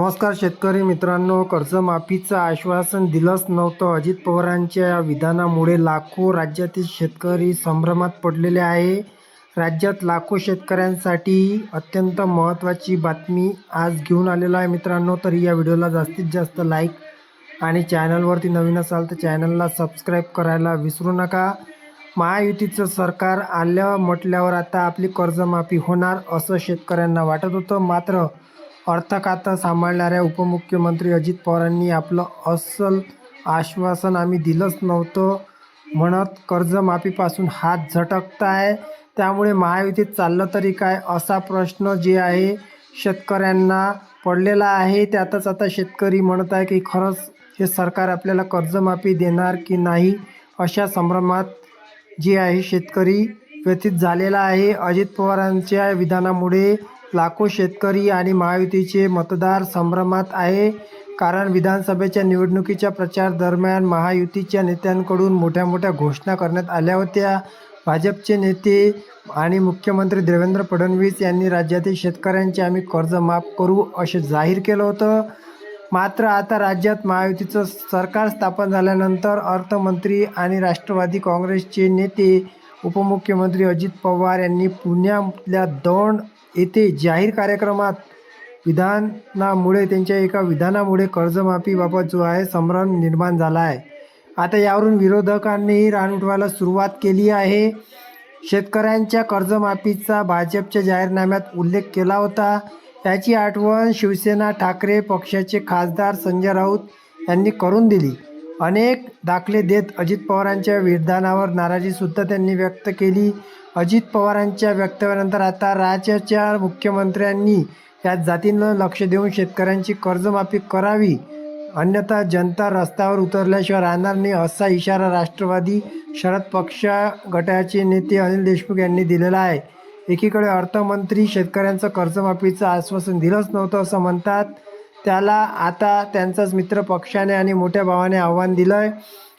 नमस्कार शेतकरी मित्रांनो कर्जमाफीचं आश्वासन दिलंच नव्हतं. अजित पवारांच्या या विधानामुळे लाखो राज्यातील शेतकरी संभ्रमात पडलेले आहे. राज्यात लाखो शेतकऱ्यांसाठी अत्यंत महत्त्वाची बातमी आज घेऊन आलेलो आहे मित्रांनो. तर या व्हिडिओला जास्तीत जास्त लाईक आणि चॅनलवरती नवीन असाल तर चॅनलला सबस्क्राईब करायला विसरू नका. महायुतीचं सरकार आलं म्हटल्यावर आता आपली कर्जमाफी होणार असं शेतकऱ्यांना वाटत होतं. मात्र अर्थ खातं सांभाळणाऱ्या उपमुख्यमंत्री अजित पवारांनी आपलं अस्सल आश्वासन आम्ही दिलंच नव्हतं म्हणत कर्जमाफीपासून हात झटकताय. त्यामुळे महायुतीत चाललं तरी काय असा प्रश्न जे आहे शेतकऱ्यांना पडलेला आहे. त्यातच आता शेतकरी म्हणत आहे की खरंच हे सरकार आपल्याला कर्जमाफी देणार की नाही अशा संभ्रमात जे आहे शेतकरी व्यथित झालेला आहे. अजित पवारांच्या विधानामुळे लाखो शेतकरी आणि महायुतीचे मतदार संभ्रमात आहे. कारण विधानसभेच्या निवडणुकीच्या प्रचार दरम्यान महायुतीच्या नेत्यांकडून मोठ्या मोठ्या घोषणा करण्यात आल्या होत्या. भाजपचे नेते आणि मुख्यमंत्री देवेंद्र फडणवीस यांनी राज्यातील शेतकऱ्यांचे आम्ही कर्ज माफ करू असे जाहीर केलं होतं. मात्र आता राज्यात महायुतीचं सरकार स्थापन झाल्यानंतर अर्थमंत्री आणि राष्ट्रवादी काँग्रेसचे नेते उपमुख्यमंत्री अजित पवार यांनी पुण्यातल्या दौंड येथे जाहीर कार्यक्रमात विधानामुळे त्यांच्या एका विधानामुळे कर्जमाफीबाबत जो आहे संभ्रम निर्माण झाला आहे. आता यावरून विरोधकांनीही रान उठवायला सुरुवात केली आहे. शेतकऱ्यांच्या कर्जमाफीचा भाजपच्या जाहीरनाम्यात उल्लेख केला होता. याची आठवण शिवसेना ठाकरे पक्षाचे खासदार संजय राऊत यांनी करून दिली. अनेक दाखले देत अजित पवारांच्या विधानावर नाराजीसुद्धा त्यांनी व्यक्त केली. अजित पवारांच्या वक्तव्यानंतर आता राज्याच्या मुख्यमंत्र्यांनी या जातींना लक्ष देऊन शेतकऱ्यांची कर्जमाफी करावी. अन्यथा जनता रस्त्यावर उतरल्याशिवाय राहणार नाही असा इशारा राष्ट्रवादी शरद पक्ष गटाचे नेते अनिल देशमुख यांनी दिलेला आहे. एकीकडे अर्थमंत्री शेतकऱ्यांचं कर्जमाफीचं आश्वासन दिलंच नव्हतं असं म्हणतात त्याला आता त्यांचाच मित्र पक्षाने आणि मोठ्या भावाने आव्हान दिलं आहे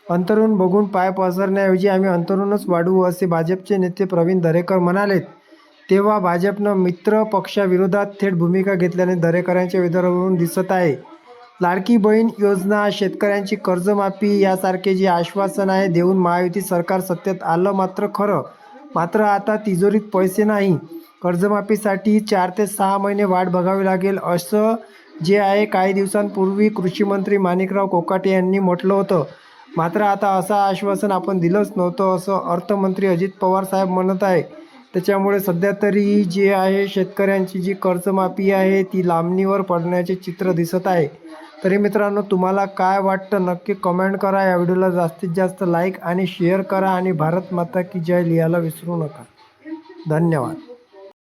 अंतरून बघून पाय पसरण्याऐवजी आम्ही अंतरूनच वाढवू असे भाजपचे नेते प्रवीण दरेकर म्हणालेत. तेव्हा भाजपनं मित्र पक्षाविरोधात थेट भूमिका घेतल्याने दरेकरांच्या विरोधावरून दिसत आहे. लाडकी बहीण योजना शेतकऱ्यांची कर्जमाफी यासारखे जे आश्वासन आहे देऊन महायुती सरकार सत्तेत आलं मात्र खरं. मात्र आता तिजोरीत पैसे नाही. कर्जमाफीसाठी चार ते सहा महिने वाट बघावी लागेल असं जे आहे काही दिवसांपूर्वी कृषीमंत्री माणिकराव कोकाटे यांनी म्हटलं होतं. मात्र आता असं आश्वासन आपण दिलंच नव्हतं असं अर्थमंत्री अजित पवार साहेब म्हणत आहे. त्याच्यामुळे सध्या तरी जे आहे शेतकऱ्यांची जी कर्जमाफी आहे ती लांबणीवर पडण्याचे चित्र दिसत आहे. तरी मित्रांनो तुम्हाला काय वाटतं नक्की कमेंट करा. या व्हिडिओला जास्तीत जास्त लाईक आणि शेअर करा. आणि भारत माता की जय लिहायला विसरू नका. धन्यवाद.